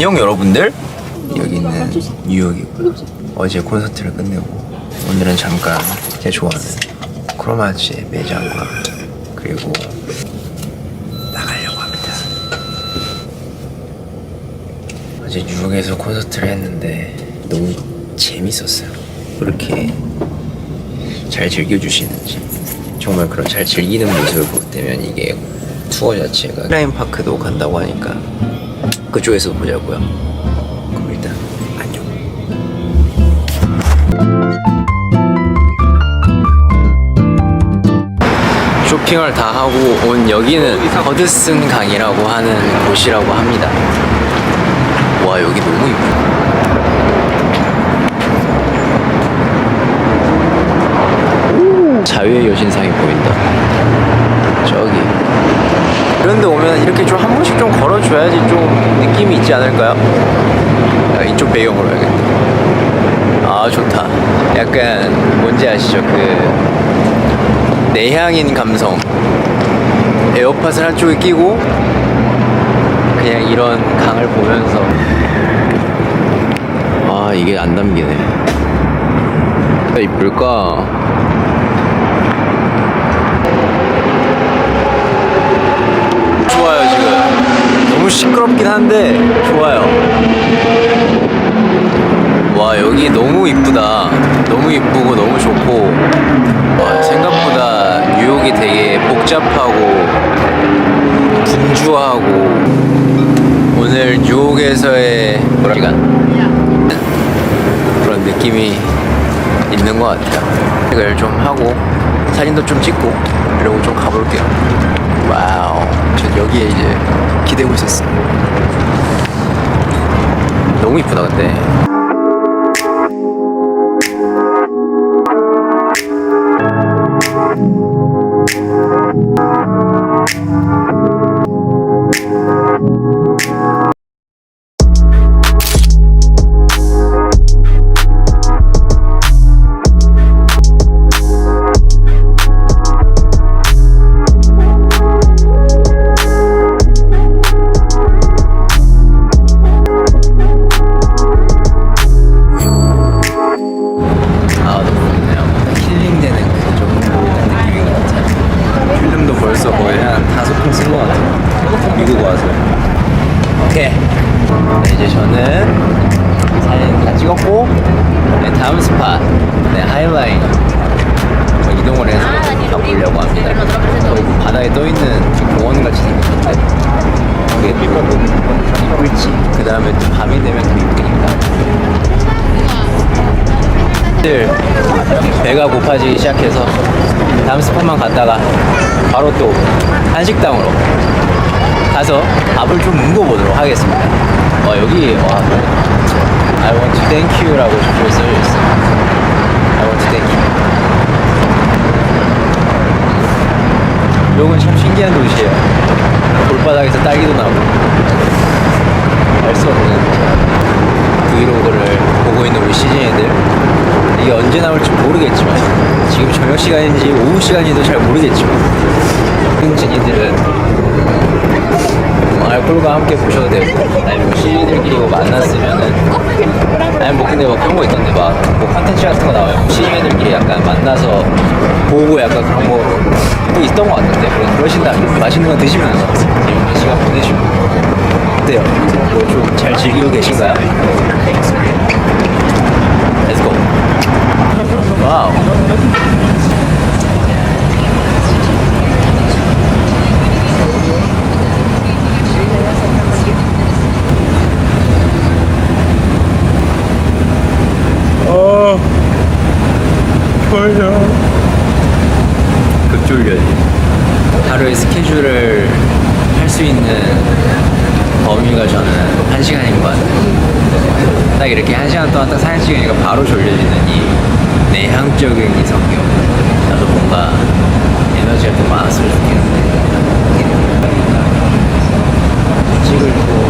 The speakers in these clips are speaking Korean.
안녕 여러분들. 여기는 뉴욕이고요 어제 콘서트를 끝내고 오늘은 잠깐 제가 좋아하는 크로마치의 매장과 그리고 나가려고 합니다. 어제 뉴욕에서 콘서트를 했는데 너무 재밌었어요. 그렇게 잘 즐겨주시는지. 정말 그런 잘 즐기는 모습을 보게 되면 이게 투어 자체가 크라임 파크도 간다고 하니까 그쪽에서 보자고요. 그럼 일단 안녕. 쇼핑을 다 하고 온 여기는 허드슨 강이라고 하는 곳이라고 합니다. 와 여기 너무 이쁘다. 자유의 여신상이 보인다. 저기. 이런데 오면 이렇게 좀 한 번씩 좀 걸어줘야지 좀 느낌이 있지 않을까요? 야, 이쪽 배경으로 해야겠다. 아 좋다. 약간 뭔지 아시죠? 그 내향인 감성. 에어팟을 한쪽에 끼고 그냥 이런 강을 보면서 아 이게 안 담기네. 왜 이쁠까? 좋아요 시끄럽긴 한데 좋아요. 와 여기 너무 이쁘다. 너무 이쁘고 너무 좋고. 와 생각보다 뉴욕이 되게 복잡하고 분주하고 오늘 뉴욕에서의 시간 그런 느낌이 있는 것 같아요. 이걸 좀 하고 사진도 좀 찍고 그리고 좀 가볼게요. 와우. 전 여기에 이제 기대고 있었어 너무 이쁘다 근데 스팟 네, 하이라인. 저 이동을 해서 가보려고 합니다. 거기 바다에 떠있는 공원 같이 생겼는데. 그게 또 이쁠지 그 다음에 또 밤이 되면 더 이쁘니까. 들 배가 고파지기 시작해서 다음 스팟만 갔다가 바로 또 한식당으로 가서 밥을 좀 뭉궈보도록 하겠습니다. 와 여기 와 I want to thank you라고 저쪽에 써져 있어. I want to thank you. 뉴욕은 참 신기한 도시예요. 돌바닥에서 딸기도 나고 알 수 없는 브이로그를 보고 있는 우리 시즌이들 이게 언제 나올지 모르겠지만 지금 저녁 시간인지 오후 시간인지도 잘 모르겠지만 흥진이들은 뭐 알콜과 함께 보셔도 되고 아니면 뭐 시즌들끼리 뭐 만났으면은 아니 뭐 근데 뭐 그런 거 있던데 막뭐 컨텐츠 같은 거 나와요 시즌들끼리 약간 만나서 보고 약간 그런 거또 있던 거 같던데 그런 그러신다면 맛있는 거 드시면서 재밌는 시간 보내시고 어때요? 뭐좀 잘 즐기고 계신가요? Let's go. 와우. 어, 졸려. 급졸려지. 하루의 스케줄을 할 수 있는 범위가 저는 한 시간인 것 같아요. 딱 이렇게 한 시간 동안 딱 사진 찍으니까 바로 졸려지는 이 내향적인 이 성격. 나도 뭔가 에너지가 더 많았으면 좋겠는데. 찍을 또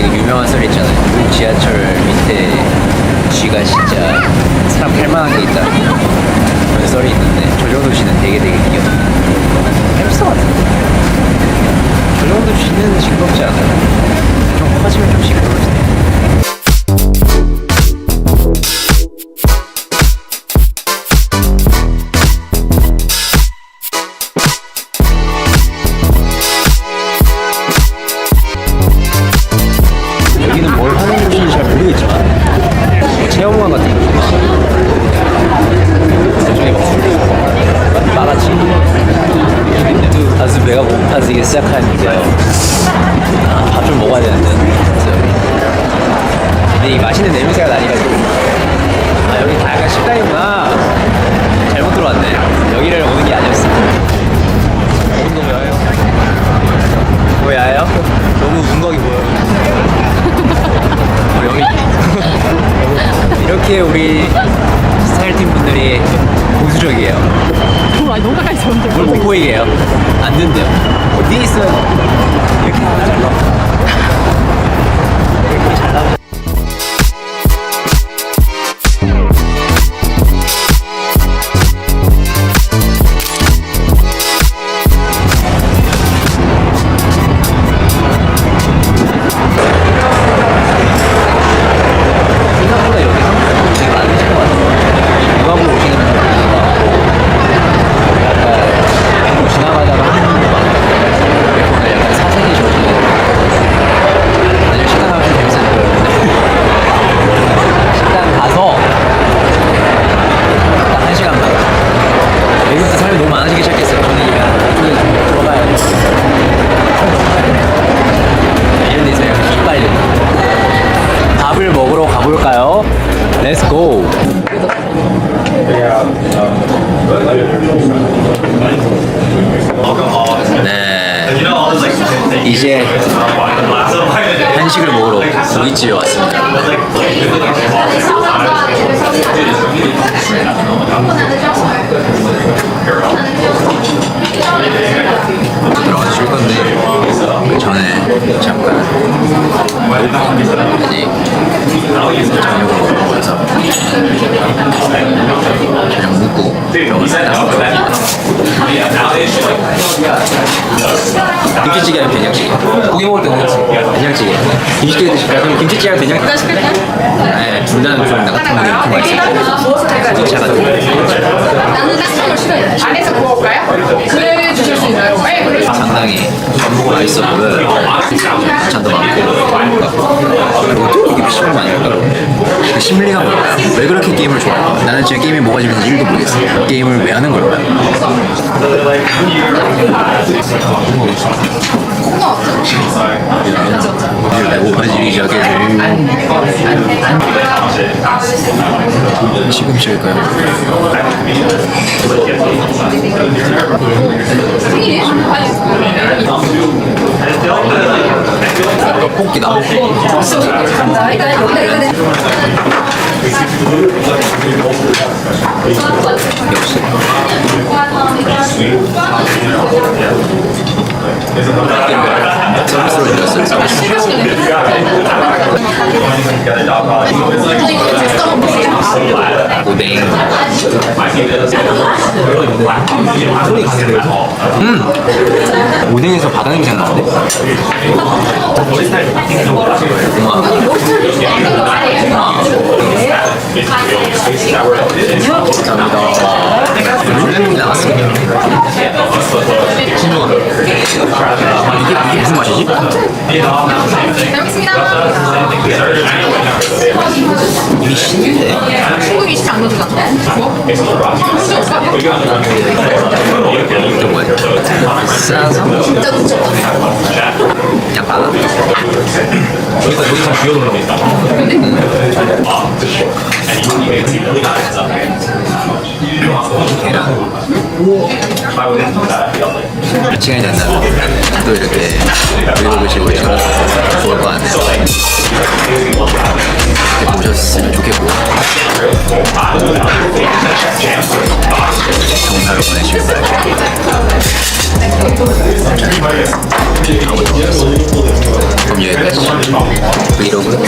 되게 유명한 썰 있잖아요. 지하철 밑에 쥐가 진짜 사람 할만한 게 있다. 그런 썰이 있는데 저 정도 쥐는 되게 되게 귀엽다. 햄스터 같은데. 저 정도 쥐는 징그럽지 않아요. 좀 커지면 좀 징그러지네. 아주 배가 고파지기 시작하는데요 밥좀 먹어야 되는데 근데 이 맛있는 냄새가 나니까 아 여기 다 약간 식당이구나 잘못 들어왔네 여기를 오는 게 아니었어 오는 거예요? 뭐야요? 너무 문각이 보여요 어, 여기 이렇게 우리 스타일 팀 분들이 보수적이에요. 뭘 아니 가까이 있었는데 뭘 못 보이게 해요. 안 된대요. 어디 있어요? 이렇게 잘 나와. 한식을 먹으러 고깃집에 왔습니다. 들어가서 쉴 건데 그 전에 잠깐 이제 저녁을 먹으러 가서 저녁 먹고 들어갔습니다. 김치찌개랑 된장찌개. 고기 먹을 때 된장찌개. 된장찌개. 김치찌개 드실까요? 그럼 김치찌개랑 된장찌개. 네, 둘 다는 좀나 같은 게 이렇게 맛있어요. 진짜 같은 거. 나는 따뜻한 걸 싫어해. 안에서 구워올까요? 그래 주실 수 있나요? 네, 그래. 상당히 맛있어 보여요. 반찬도 많고. 그리고 또 이게 많이 있더라고. 그 심리가 뭘까요? 왜 그렇게 게임을 좋아할까? 나는 지금 게임이 뭐가 재밌는지 1도 모르겠어. 게임을 왜 하는 걸까요? 배고파지기 시작해서 지금 시작일까요? 떡볶이다. 역시. 서비스로 드렸어요, 서비스. 오뎅. 음! 오뎅에서 바다 냄새 나는데? 감사합니다. 신중하다. 이게, 이게 무슨 맛이지? 잘 먹겠습니다. 이게 신인데? 쉽지 안 넣어주잖아. 뭐? 이게 뭐야? 싸서? 진짜 비워놓으라고 시간이 된다면 또 이렇게 브이로그 식으로 찍어서 좋을 것 같네요. 이렇게 보셨으면 좋겠고 정사를 보내시길 바랄게요. 그럼 여기까지 브이로그 끝